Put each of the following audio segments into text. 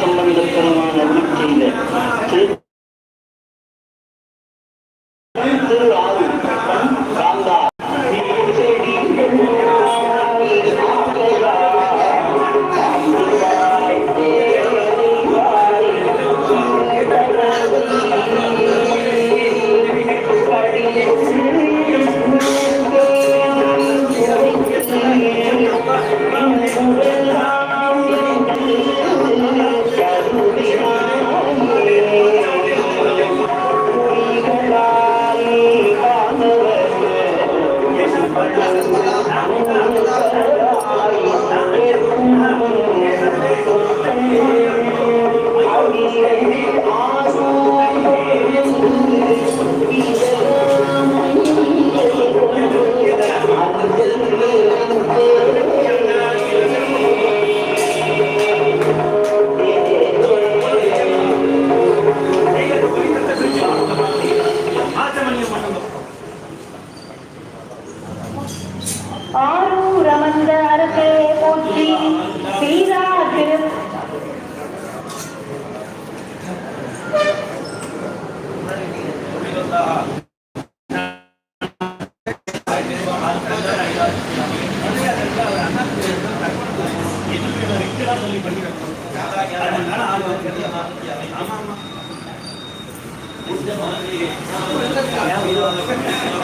সম্মানিত সম্মানিত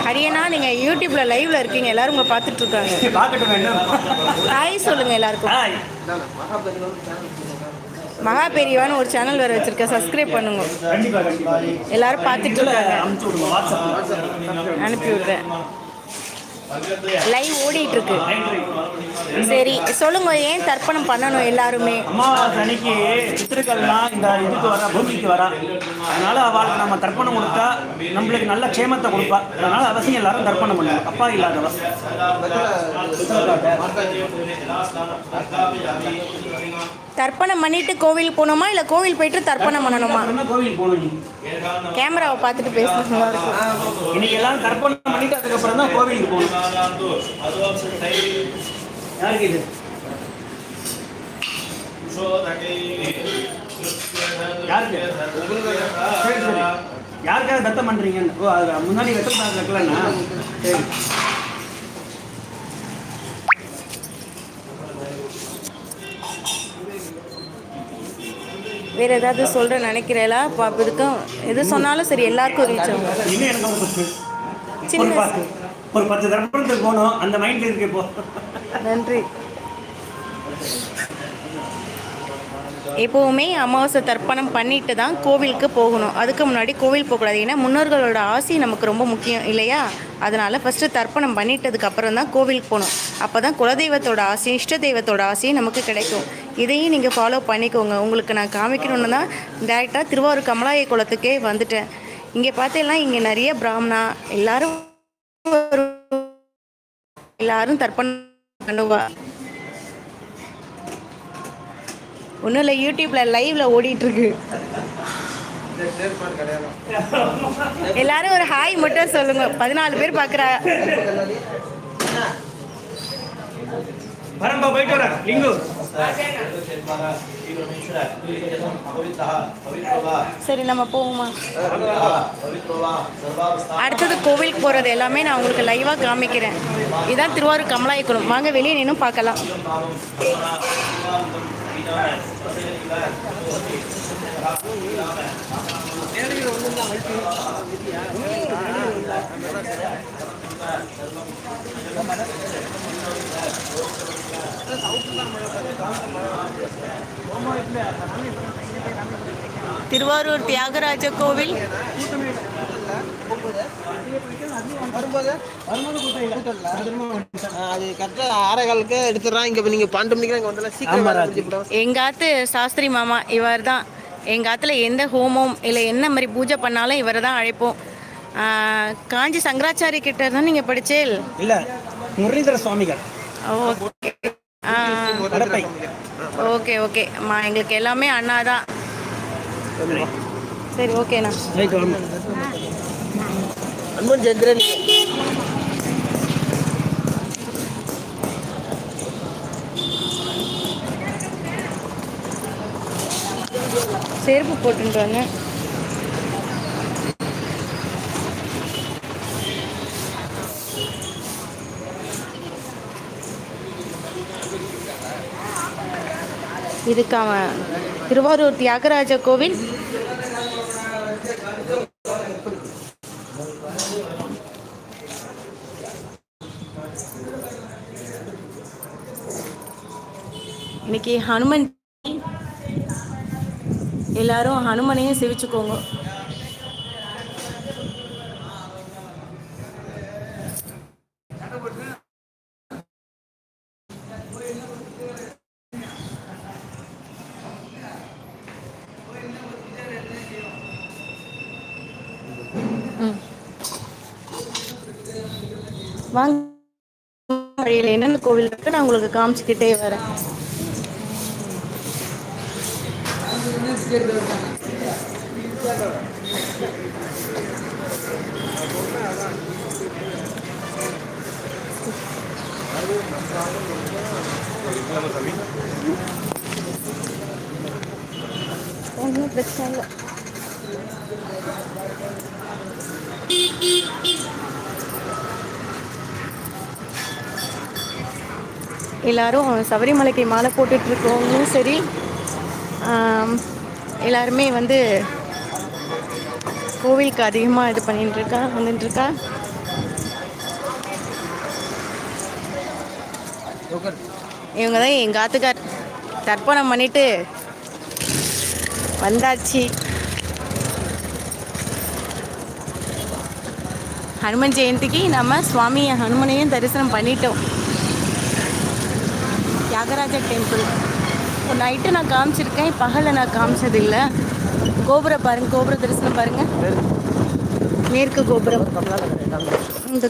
ஹரியனா நீங்க யூடியூப்ல லைவ்ல இருக்கீங்க. எல்லாரும் உங்களை பார்த்துட்டு இருக்காங்க ஹாய் சொல்லுங்க எல்லாருக்கும். மகா பெரியவான்னு ஒரு சேனல் வேற வச்சிருக்கேன். சப்ஸ்கிரைப் பண்ணுங்க. எல்லாரும் பார்த்துட்டு இருக்காங்க அனுப்பி விடுறேன். லைவ் ஓடிட்டு இருக்கு சரி சொல்லுங்க ஏன் தர்ப்பணம் பண்ணணும் எல்லாருமே? அமாவாசை அன்னைக்கு பித்திருக்கள்லாம் இந்த இதுக்கு வரா பூமிக்கு வரா. அதனால அவளுக்கு நம்ம தர்ப்பணம் கொடுத்தா நம்மளுக்கு நல்ல க்ஷேமத்தை கொடுப்பா. அதனால அவசியம் எல்லாரும் தர்ப்பணம் பண்ணுவோம் அப்பா இல்லாதவ தர்ப்பணம் பண்ணிட்டு கோவில் போகணுமா இல்ல கோவில் போயிட்டு தர்ப்பணம் பண்ணணுமா? கோவில் போகணும். கேமராவை பார்த்துட்டு இருக்கும் இன்னைக்கு எல்லாம் தர்ப்பணம் பண்ணிட்டு அதுக்கப்புறம் தான் கோவிலுக்கு போகணும். யாருக்கு இது யாருக்கு சரி சரி யாருக்காக தத்தம் பண்றீங்க ஓ அது முன்னாடி வெத்தலை வைக்கலன்னா சரி வேற ஏதாவது சொல்ற நினைக்கிறேளா பாப்பதுக்கும் எது சொன்னாலும் சரி எல்லாருக்கும் ரீச் ஆகும். இன்னும் எனக்கு ஒரு question. ஒரு சின்ன ஒரு பத்து தர்ப்பணத்துக்கு போகணும் அந்த மைண்ட்ல இருக்கு இப்போ. நன்றி. எப்போவுமே அமாவாசை தர்ப்பணம் பண்ணிட்டு தான் கோவிலுக்கு போகணும். அதுக்கு முன்னாடி கோவில் போகக்கூடாது. ஏன்னா முன்னோர்களோட ஆசை நமக்கு ரொம்ப முக்கியம் இல்லையா? அதனால் ஃபஸ்ட்டு தர்ப்பணம் பண்ணிட்டதுக்கு அப்புறம் தான் கோவிலுக்கு போகணும். அப்போ தான் குலதெய்வத்தோட ஆசையும் இஷ்ட தெய்வத்தோட ஆசையும் நமக்கு கிடைக்கும். இதையும் நீங்கள் ஃபாலோ பண்ணிக்கோங்க. உங்களுக்கு நான் காமிக்கணும்னு தான் டேரெக்டாக திருவாரூர் கமலாய குளத்துக்கே வந்துட்டேன். இங்கே பார்த்தீங்கன்னா இங்கே நிறைய பிராமணா எல்லாரும் எல்லாரும் தர்ப்பணம் பண்ணுவா. ஒன்றும் இல்லை யூடியூப்ல லைவ்ல ஓடிட்டு இருக்கு எல்லாரும் ஒரு ஹாய் மட்டும் சொல்லுங்க. பதினாலு பேர் பார்க்குறா வரம்பா போயிட்டு வர லிங்கு. சரி நம்ம போவோமா? அடுத்தது கோவிலுக்கு போகிறது எல்லாமே நான் உங்களுக்கு லைவாக காமிக்கிறேன். இதான் திருவாரூர் கமலாயக்குளம். வாங்க வெளியே நின்று பார்க்கலாம். வேலை முடிஞ்சு போடும். எங்காத்து சாஸ்திரி மாமா இவர் தான் எங்கள் ஆத்துல எந்த ஹோமம் இல்லை என்ன மாதிரி பூஜை பண்ணாலும் இவரை தான் அழைப்போம் காஞ்சி சங்கராச்சாரி கிட்ட தான் நீங்கள் படிச்சேல்? இல்ல முரளிதர சுவாமிகள். Kadapa okay okay. அம்மா எங்களுக்கு எல்லாமே அண்ணா தான். சரி ஓகேண்ணா அன்பன் நீங்கள் செருப்பு போட்டுருவாங்க இதுக்கு அவன் திருவாரூர் தியாகராஜ கோவில். இன்னைக்கு ஹனுமன் எல்லாரும் ஹனுமனையும் சிவிச்சுக்கோங்க. வாங்க. வழியில் என்னென்ன கோவில் இருக்கு நான் உங்களுக்கு காமிச்சுக்கிட்டே வரேன். ஒன்றும் பிரச்சனை இல்லை. எல்லாரும் சபரிமலைக்கு மாலை போட்டுட்டு இருக்கவங்களும் சரி எல்லாருமே வந்து கோவிலுக்கு அதிகமாக இது பண்ணிட்டு இருக்கா வந்துட்டு இருக்கா இவங்க தான் எங்கள் ஆத்துக்கார் தர்ப்பணம் பண்ணிட்டு வந்தாச்சு. ஹனுமன் ஜெயந்திக்கு நம்ம சுவாமி ஹனுமனையும் தரிசனம் பண்ணிட்டோம். தியாகராஜ டெம்பிள் இப்போ நைட்டு நான் காமிச்சிருக்கேன் பகலில் நான் காமிச்சதில்லை. கோபுரம் பாருங்க கோபுர தரிசனம் பாருங்க. மேற்கு கோபுரம். இந்த